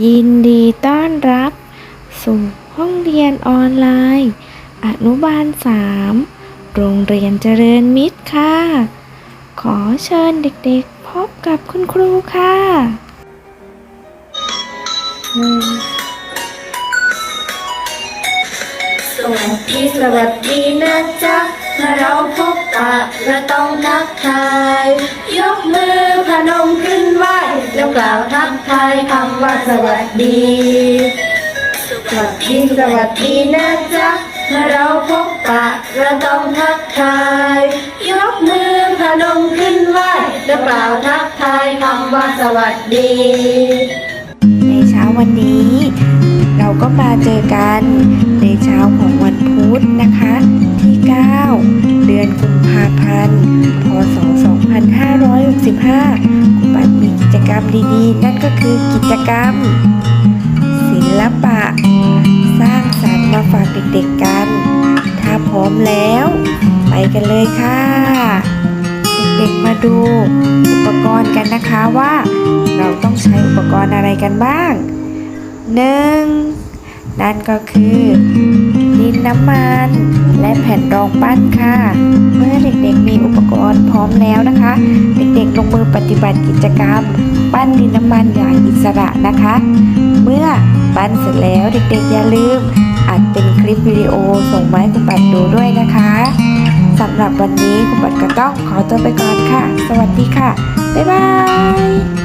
ยินดีต้อนรับ สู่ห้องเรียนออนไลน์ อนุบาล 3 โรงเรียนเจริญมิตรค่ะ ขอเชิญเด็กๆ พบกับคุณครูค่ะหนึ่งสวัสดีสวัสดีนะจ๊ะเมื่อเราพบปะเราต้องทักทาย ยกมือ พนมขึ้นไหวแล้วกล่าวทักทายคำว่าสวัสดี สวัสดีสวัสดีนะจ๊ะเมื่อเราพบปะเราต้องทักทาย ยกมือพนมขึ้นไหวแล้วกล่าวทักทายคำว่าสวัสดี ในเช้าวันนี้ เราก็มาเจอกันในเช้าของวันพุธนะคะ ที่ 9 เดือนกุมภาพันธ์พศ 2565คุณปัดมีกิจกรรมดีๆ นั่นก็คือกิจกรรม ศิลปะ สร้างสรรค์มาฝากเด็กๆกัน ถ้าพร้อมแล้ว ไปกันเลยค่ะ เด็กๆมาดู อุปกรณ์กันนะคะว่า เราต้องใช้อุปกรณ์อะไรกันบ้างหนึ่งนั่นก็คือดินน้ำมัน และแผ่นรองปั้นค่ะ เมื่อเด็กๆมีอุปกรณ์พร้อมแล้วนะคะ เด็กๆลงมือปฏิบัติกิจกรรม ปั้นดินน้ำมันอย่างอิสระนะคะ เมื่อปั้นเสร็จแล้วเด็กๆอย่าลืมอัดเป็นคลิปวิดีโอส่งมาให้คุณปัดดูด้วยนะคะสำหรับวันนี้คุณปัดก็ต้องขอตัวไปก่อนค่ะ สวัสดีค่ะ บ๊ายบาย